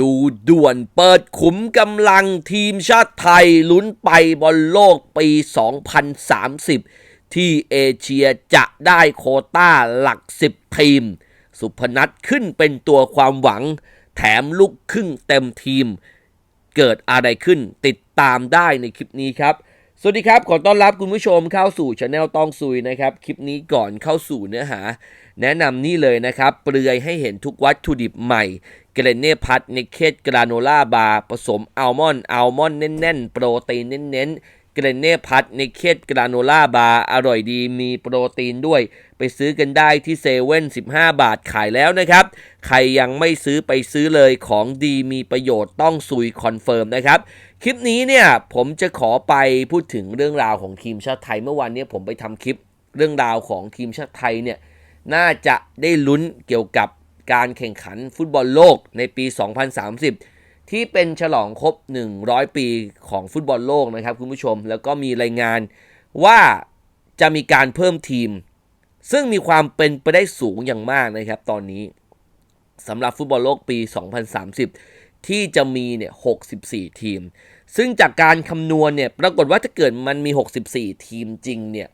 ดูด่วนเปิดขุมกำลังทีมชาติไทยลุ้นไปบอลโลกปี 2030 ที่เอเชียจะได้โคต้าหลัก 10 ทีม สุพนัทขึ้นเป็นตัวความหวัง แถมลุกครึ่งเต็มทีม เกิดอะไรขึ้นติดตามได้ในคลิปนี้ครับ สวัสดีครับ ขอต้อนรับคุณผู้ชมเข้าสู่ช anel ตองซุยนะครับ คลิปนี้ก่อนเข้าสู่เนื้อหา แนะนำนี่เลยนะครับ เปลือยให้เห็นทุกวัตถุดิบใหม่ เกรเน่พัทเนเคตกราโนล่าบาร์ผสมอัลมอนด์อัลมอนด์แน่นๆ โปรตีนเน้นๆ เกรเน่พัทเนเคตกราโนล่าบาร์อร่อยดีมีโปรตีนด้วย ไปซื้อกันได้ที่เซเว่น15 บาทขายแล้วนะครับ ใครยังไม่ซื้อไปซื้อเลยของดีมีประโยชน์ต้องซุยคอนเฟิร์มนะครับ คลิปนี้เนี่ยผมจะขอไปพูดถึงเรื่องราวของทีมชาติไทยเมื่อวานนี้ผมไปทำคลิปเรื่องราวของทีมชาติไทยเนี่ยน่าจะได้ลุ้นเกี่ยวกับการแข่งขันฟุตบอลโลกในปี 2030 ที่เป็นฉลองครบ 100 ปีของฟุตบอลโลกนะครับคุณผู้ชม แล้วก็มีรายงานว่าจะมีการเพิ่มทีม ซึ่งมีความเป็นไปได้สูงอย่างมากนะครับ ตอนนี้สำหรับฟุตบอลโลกปี 2030 ที่จะมีเนี่ย 64 ทีม ซึ่งจากการคำนวณเนี่ย ปรากฏว่าถ้าเกิดมันมี 64 ทีมจริงเนี่ย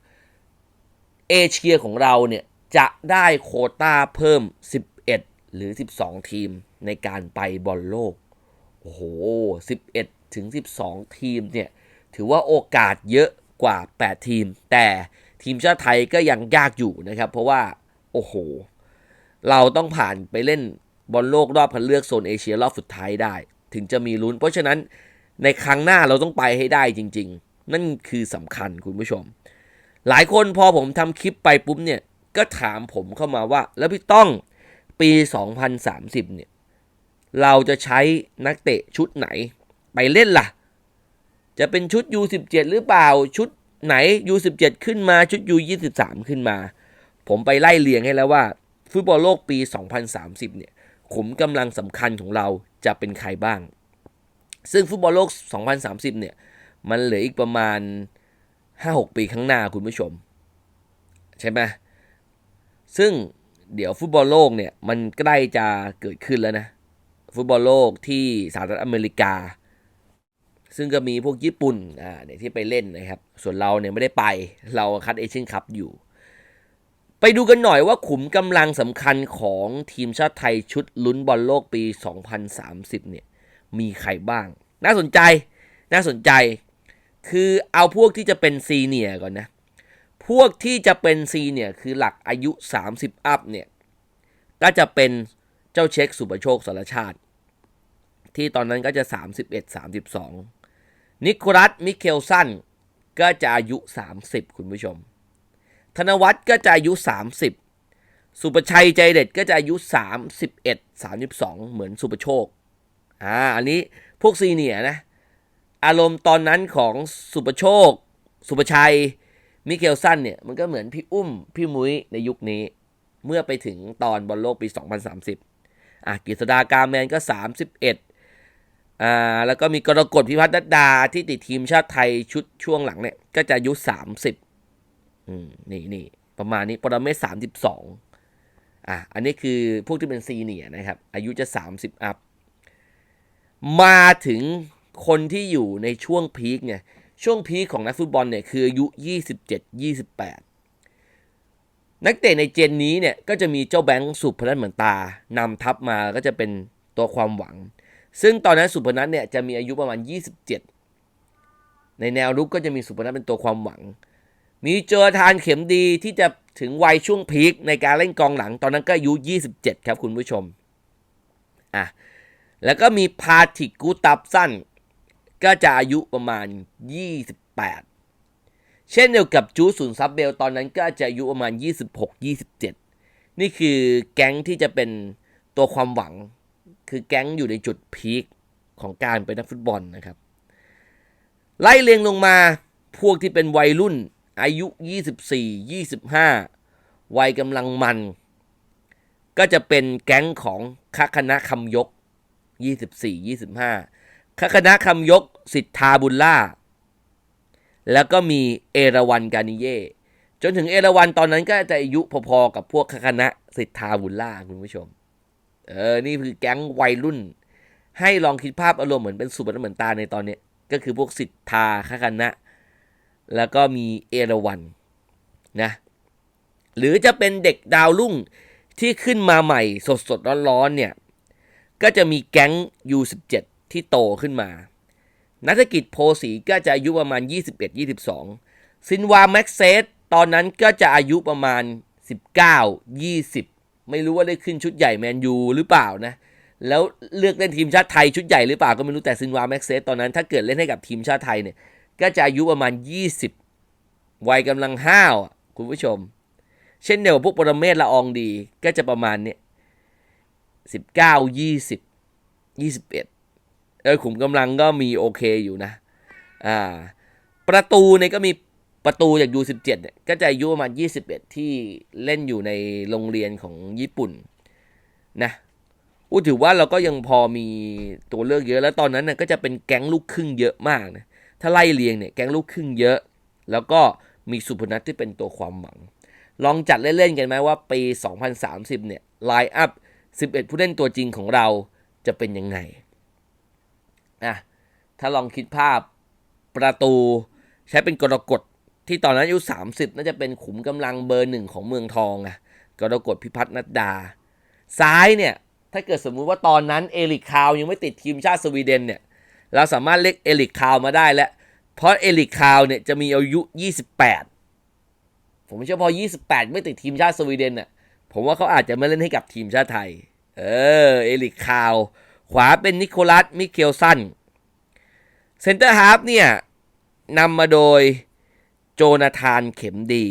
เอเชียของเราเนี่ยจะได้โคต้าเพิ่ม 11 หรือ 12 ทีมในการไปบอลโลก โอ้โห 11 ถึง 12 ทีมเนี่ย ถือว่าโอกาสเยอะกว่า 8 ทีม แต่ทีมชาติไทยก็ยังยากอยู่นะครับ เพราะว่า โอ้โห เราต้องผ่านไปเล่นบอลโลกรอบคัดเลือกโซนเอเชียรอบสุดท้ายได้ ถึงจะมีลุ้น เพราะฉะนั้นในครั้งหน้าเราต้องไปให้ได้จริง ๆ นั่นคือสำคัญคุณผู้ชม หลายคนพอผมทำคลิปไปปุ๊บเนี่ย ก็ถามผมเข้ามาว่า แล้วพี่ต้องปี 2030 เนี่ย เราจะใช้นักเตะชุดไหนไปเล่นล่ะ จะเป็นชุด U17 หรือเปล่าชุดไหน U17 ขึ้นมาชุด U23 ขึ้นมา ผมไปไล่เรียงให้แล้วว่า ฟุตบอลโลกปี 2030 เนี่ยขุมกำลังสำคัญของเราจะเป็นใครบ้าง ซึ่งฟุตบอลโลก 2030 เนี่ย มันเหลืออีกประมาณ 5-6 ปีข้างหน้าคุณผู้ชม ใช่ไหมซึ่งเดี๋ยวฟุตบอลโลกเนี่ย มันใกล้จะเกิดขึ้นแล้วนะ ฟุตบอลโลกที่สหรัฐอเมริกา ซึ่งก็มีพวกญี่ปุ่นอ่าเนี่ยที่ไปเล่นนะครับ ส่วนเราเนี่ยไม่ได้ไปเราคัดเอเชียนคัพอยู่ ไปดูกันหน่อยว่าขุมกำลังสำคัญของทีมชาติไทยชุดลุ้นบอลโลกปี 2030 เนี่ยมีใครบ้าง น่าสนใจน่าสนใจ คือเอาพวกที่จะเป็นซีเนียก่อนนะ พวกที่จะเป็นซีเนียคือหลักอายุ 30 อัพเนี่ยก็จะเป็นเจ้าเช็คสุประโชคสารชาติ ที่ตอนนั้นก็จะ 31 32 นิโคลัส มิเคลสันก็จะอายุ 30 คุณผู้ชม ธนวัฒน์ก็จะอายุ 30 สุประชัยใจเด็ดก็จะอายุ 31 32 เหมือนสุประโชค อ่า อันนี้พวกซีเนียนะ อารมณ์ตอนนั้นของสุประโชค สุประชัย มิเคลสันเนี่ย มันก็เหมือนพี่อุ้ม พี่มุ้ยในยุคนี้ เมื่อไปถึงตอนบอลโลกปี 2030อะกฤษดากาแมนก็ 31 อ่าแล้วก็มีกรกฎพิพัฒน์ดาที่ติดทีมชาติไทยชุดช่วงหลังเนี่ย ก็จะอายุ30อืมนี่นี่ประมาณนี้ปรเมศ32อะอันนี้คือพวกที่เป็นซีเนียนะครับ อายุจะ30อัพมาถึงคนที่อยู่ในช่วงพีคไงช่วงพีคของนักฟุตบอลเนี่ยคืออายุ27 28นักเตะในเจนนี้เนี่ยก็จะมีเจ้าแบงค์สุพนัทเหมือนตานำทัพมาก็จะเป็นตัวความหวัง ซึ่งตอนนั้นสุพนัทเนี่ยจะมีอายุประมาณ 27 ในแนวรุกก็จะมีสุพนัทเป็นตัวความหวัง มีเจอทานเข็มดีที่จะถึงวัยช่วงพีคในการเล่นกองหลัง ตอนนั้นก็อายุ 27 ครับคุณผู้ชม อะ แล้วก็มีพาติกูตับสั้น ก็จะอายุประมาณ 28 เช่นเดียวกับจูสุนซับเบลตอนนั้นก็จะอายุประมาณ 26-27 นี่คือแก๊งที่จะเป็นตัวความหวัง คือแก๊งอยู่ในจุดพีคของการเป็นนักฟุตบอลนะครับ ไล่เรียงลงมาพวกที่เป็นวัยรุ่นอายุ 24 25 วัยกำลังมัน ก็จะเป็นแก๊งของคัคณะคำยก 24 25คัคณะคำยกสิทธาบุญล่า แล้วก็มีเอราวันกานิเย จนถึงเอราวันตอนนั้นก็จะอายุพอๆกับพวกคัคณะสิทธาบุญล่าคุณผู้ชม เออ นี่คือแก๊งวัยรุ่น ให้ลองคิดภาพอารมณ์เหมือนเป็นสุบรรณเหมือนตาในตอนเนี้ยก็คือพวกสิทธาคคณะแล้วก็มีเอราวันนะ หรือจะเป็นเด็กดาวรุ่งที่ขึ้นมาใหม่สดสดๆร้อนๆเนี่ย ก็จะมีแก๊ง U17 ที่โตขึ้นมา นักกิจโพสีก็จะอายุประมาณ 21-22 ซินวาแม็กเซสตอนนั้นก็จะอายุประมาณ 19-20 ไม่รู้ว่าได้ขึ้นชุดใหญ่แมนยูหรือเปล่านะ แล้วเลือกเล่นทีมชาติไทยชุดใหญ่หรือเปล่าก็ไม่รู้แต่ซินวาแม็กเซสตอนนั้นถ้าเกิดเล่นให้กับทีมชาติไทยเนี่ย ก็จะอายุประมาณ 20 วัยกำลังห้าวคุณผู้ชม เช่นเดียวกับพวกปรเมศละอองดีก็จะประมาณเนี่ยสิบเก้ายี่สิบยี่สิบเอ็ดเออขุมกำลังก็มีโอเคอยู่นะ อ่า ประตูเนี่ยก็มี ประตูจาก U17 เนี่ยก็จะอายุประมาณ 21 ที่เล่นอยู่ในโรงเรียนของญี่ปุ่นนะอู้ถือว่าเราก็ยังพอมีตัวเลือกเยอะ แล้วตอนนั้นน่ะก็จะเป็นแก๊งลูกครึ่งเยอะมากนะถ้าไล่เรียงเนี่ยแก๊งลูกครึ่งเยอะ แล้วก็มีสุพนัทที่เป็นตัวความหวัง ลองจัดเล่นๆกันไหมว่าปี 2030 เนี่ยไลน์อัพ 11 ผู้เล่นตัวจริงของเราจะเป็นยังไงอะถ้าลองคิดภาพประตูใช้เป็นกรกฎ ที่ตอนนั้นอายุ 30 น่าจะเป็นขุมกำลังเบอร์หนึ่งของเมืองทองอะกรกฎพิพัฒนัดดา ซ้ายเนี่ย ถ้าเกิดสมมุติว่าตอนนั้นเอลิกคาวยังไม่ติดทีมชาติสวีเดนเนี่ย เราสามารถเรียกเอลิกคาวมาได้แล้ว เพราะเอลิกคาวเนี่ยจะมีอายุ 28 ผมเชื่อพอ 28 ไม่ติดทีมชาติสวีเดนน่ะ ผมว่าเขาอาจจะไม่เล่นให้กับทีมชาติไทย เออ เอลิกคาว ขวาเป็นนิโคลัส มิเคลสัน เซนเตอร์ฮาร์ฟเนี่ยนำมาโดย โจนาธานเข็มดี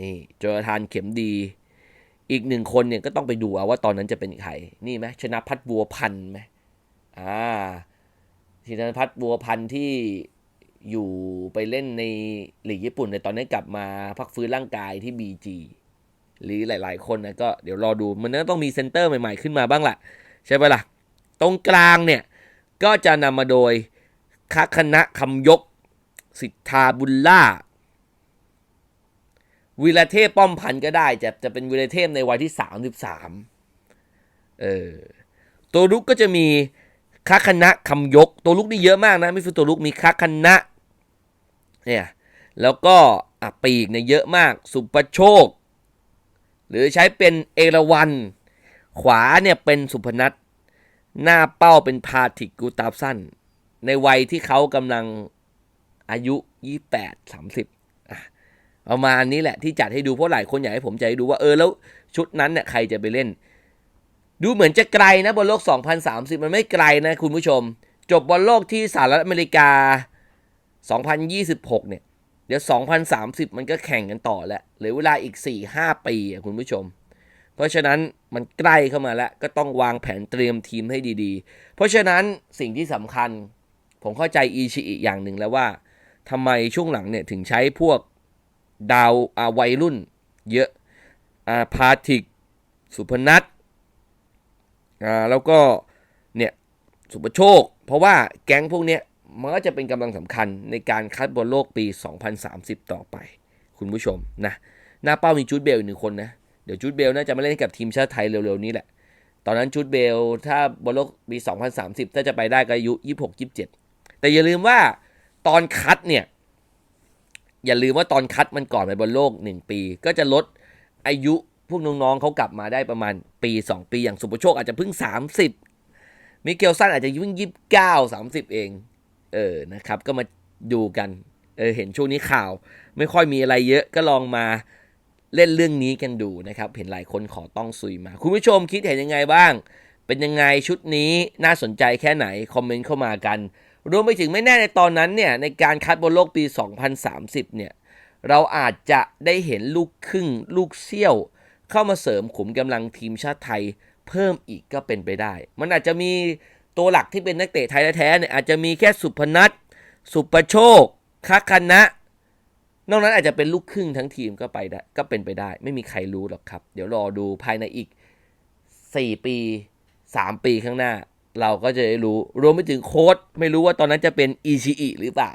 นี่โจนาธานเข็มดี อีกหนึ่งคนเนี่ยก็ต้องไปดูเอาว่าตอนนั้นจะเป็นใครนี่ไหมชนะพัฒบัวพันธ์ไหมอ่าธีรพัฒบัวพันธ์ที่อยู่ไปเล่นในหลีกญี่ปุ่นในตอนนี้กลับมาพักฟื้นร่างกายที่ BG หรือหลาย ๆ คนนะก็เดี๋ยวรอดูมันก็ต้องมีเซนเตอร์ใหม่ ๆ ขึ้นมาบ้างล่ะ ใช่ไหมล่ะ ตรงกลางเนี่ย ก็จะนำมาโดยคัคณะคำยก สิทธาบุลล่าวีรเทพป้อมพันธ์ก็ได้จะจะเป็นวีรเทพในวัยที่ 33 เออ ตัวลุกก็จะมีคัคณะคำยก ตัวลุกนี่เยอะมากนะไม่ใช่ตัวลุกมีคัคณะเนี่ยแล้วก็อะปีกเนี่ยเยอะมาก สุปโชค หรือใช้เป็นเอราวัน ขวาเนี่ยเป็นสุพนัทหน้าเป้าเป็นพาทิกกูตาฟสั้น ในวัยที่เขากำลัง อายุ 28 30อะประมาณนี้แหละที่จัดให้ดูเพราะหลายคนอยากให้ผมจะให้ดูว่าเออแล้วชุดนั้นเนี่ยใครจะไปเล่น ดูเหมือนจะไกลนะบอลโลก 2030 มันไม่ไกลนะคุณผู้ชม จบบอลโลกที่สหรัฐอเมริกา 2026 เนี่ยเดี๋ยว 2030 มันก็แข่งกันต่อแล้วเหลือเวลาอีก 4-5 ปีอะคุณผู้ชม เพราะฉะนั้นมันใกล้เข้ามาแล้ว ก็ต้องวางแผนเตรียมทีมให้ดีๆ เพราะฉะนั้นสิ่งที่สำคัญ ผมเข้าใจอีชิอีกอย่างหนึ่งแล้วว่า ทำไมช่วงหลังเนี่ยถึงใช้พวกดาวอาวัยรุ่นเยอะอาพาทิก สุพนัทอ่าแล้วก็เนี่ยสุปโชค เพราะว่าแก๊งพวกเนี้ยมันก็จะเป็นกำลังสำคัญในการคัดบอลโลกปี 2030 ต่อไป คุณผู้ชมนะหน้าเป้ามีจูดเบลอีกหนึ่งคนนะเดี๋ยวจูดเบลน่าจะมาเล่นกับทีมชาติไทยเร็วๆนี้แหละ ตอนนั้นจูดเบลถ้าบอลโลกปี 2030 ถ้าจะไปได้ก็อายุ 26 27 แต่อย่าลืมว่า ตอนคัดเนี่ย อย่าลืมว่าตอนคัดมันก่อนไปบอลโลก1ปี ก็จะลดอายุพวกน้องๆเขากลับมาได้ประมาณปี 2 ปี อย่างสุปโชคอาจจะเพิ่ง 30 มิเกลสันอาจจะเพิ่งยี่สิบเก้าสามสิบเอง เออนะครับ ก็มาดูกันเออเห็นช่วงนี้ข่าว ไม่ค่อยมีอะไรเยอะก็ลองมาเล่นเรื่องนี้กันดูนะครับ เห็นหลายคนขอต้องซุยมา คุณผู้ชมคิดเห็นยังไงบ้าง เป็นยังไงชุดนี้น่าสนใจแค่ไหน คอมเมนต์เข้ามากัน รวมไปถึงไม่แน่ในตอนนั้นเนี่ยในการคัดบอลโลกปี 2030 เนี่ยเราอาจจะได้เห็นลูกครึ่งลูกเซี่ยว เข้ามาเสริมขุมกำลังทีมชาติไทยเพิ่มอีกก็เป็นไปได้ มันอาจจะมีตัวหลักที่เป็นนักเตะไทยแท้ๆเนี่ยอาจจะมีแค่สุพนัทสุประโชคคัคณะนอกนั้นอาจจะเป็นลูกครึ่งทั้งทีมก็ไปได้ก็เป็นไปได้ ไม่มีใครรู้หรอกครับ เดี๋ยวรอดูภายในอีก 4 ปี 3 ปีข้างหน้า เราก็จะได้รู้รวมไปถึงโค้ดไม่รู้ว่าตอนนั้นจะเป็นอีชีอีหรือเปล่า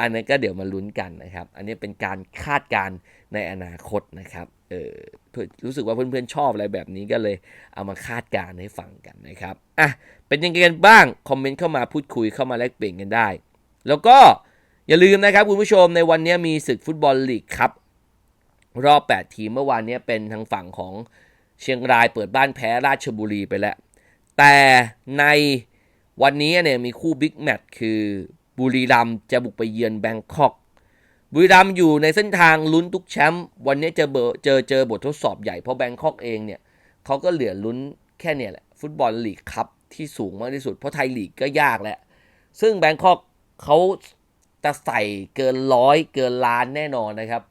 อันนั้นก็เดี๋ยวมาลุ้นกันนะครับ อันนี้เป็นการคาดการณ์ในอนาคตนะครับเออเพื่อรู้สึกว่าเพื่อนๆชอบอะไรแบบนี้ก็เลยเอามาคาดการณ์ให้ฟังกันนะครับอะเป็นยังไงกันบ้างคอมเมนต์เข้ามาพูดคุยเข้ามาแลกเปลี่ยนกันได้ แล้วก็อย่าลืมนะครับคุณผู้ชมในวันนี้มีศึกฟุตบอลลีกครับรอบ 8 ทีมเมื่อวานนี้เป็นทางฝั่งของเชียงรายเปิดบ้านแพ้ราชบุรีไปแล้ว แต่ในวันนี้เนี่ยมีคู่บิ๊กแมตช์คือบุรีรัมย์จะบุกไปเยือนแบงคอก บุรีรัมย์อยู่ในเส้นทางลุ้นทุกแชมป์วันนี้จอเบอเจอเจอบททดสอบใหญ่เพราะแบงคอกเองเนี่ยเขาก็เหลือลุ้นแค่เนี่ยแหละ ฟุตบอลลีกครับที่สูงมากที่สุด เพราะไทยลีกก็ยากแหละซึ่งแบงคอกเขาจะใส่เกินร้อยเกินล้านแน่นอนนะครับ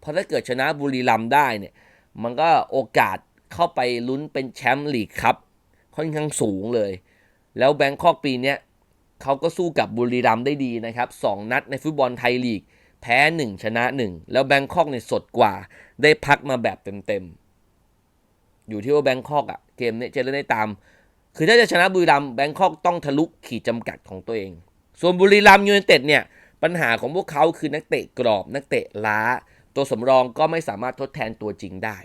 เพราะถ้าเกิดชนะบุรีรัมย์ได้เนี่ย มันก็โอกาสเข้าไปลุ้นเป็นแชมป์ลีกครับ ค่อนข้างสูงเลย แล้วแบงคอกปีนี้เขาก็สู้กับบุรีรัมได้ดีนะครับสองนัดในฟุตบอลไทยลีก แพ้ 1 ชนะ 1 แล้วแบงคอกเนี่ยสดกว่า ได้พักมาแบบเต็มๆ อยู่ที่ว่าแบงคอกอะเกมนี้จะเล่นได้ตาม คือถ้าจะชนะบุรีรัมแบงคอกต้องทะลุขีดจำกัดของตัวเอง ส่วนบุรีรัมย์ยูไนเต็ดเนี่ยปัญหาของพวกเขาคือนักเตะกรอบนักเตะล้า ตัวสำรองก็ไม่สามารถทดแทนตัวจริงได้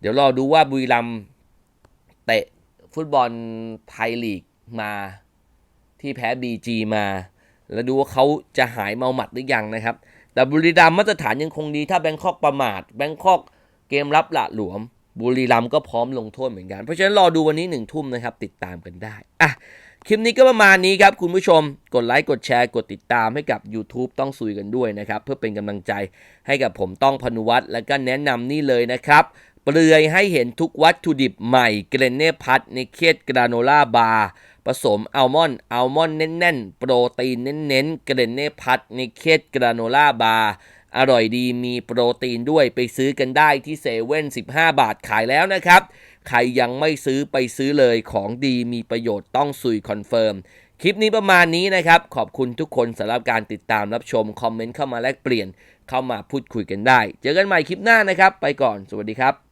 เดี๋ยวรอดูว่าบุรีรัมย์ เตะฟุตบอลไทยลีกมาที่แพ้ BG มา แล้วดูว่าเขาจะหายเมาหมัดหรือยังนะครับ แต่บุรีรัมย์มาตรฐานยังคงดีถ้าแบงคอกประมาทแบงคอกเกมรับละหลวม บุรีรัมย์ก็พร้อมลงโทษเหมือนกัน เพราะฉะนั้นรอดูวันนี้หนึ่งทุ่มนะครับ ติดตามกันได้อะคลิปนี้ก็ประมาณนี้ครับ คุณผู้ชมกดไลค์กดแชร์กดติดตามให้กับ YouTube ต้องซุยกันด้วยนะครับ เพื่อเป็นกำลังใจให้กับผมต้องพนุวัตรและก็แนะนำนี่เลยนะครับ เปลือยให้เห็นทุกวัตถุดิบใหม่เกรเน่พัทในเคสกราโนล่าบาร์ผสมอัลมอนด์อัลมอนด์แน่นๆ โปรตีนเน้นๆ เกรเน่พัทในเคสกราโนล่าบาร์อร่อยดีมีโปรตีนด้วยไปซื้อกันได้ที่เซเว่น15 บาทขายแล้วนะครับ ใครยังไม่ซื้อไปซื้อเลยของดีมีประโยชน์ต้องซุยคอนเฟิร์ม คลิปนี้ประมาณนี้นะครับ ขอบคุณทุกคนสำหรับการติดตามรับชม คอมเมนต์เข้ามาแลกเปลี่ยน เข้ามาพูดคุยกันได้ เจอกันใหม่คลิปหน้านะครับ ไปก่อนสวัสดีครับ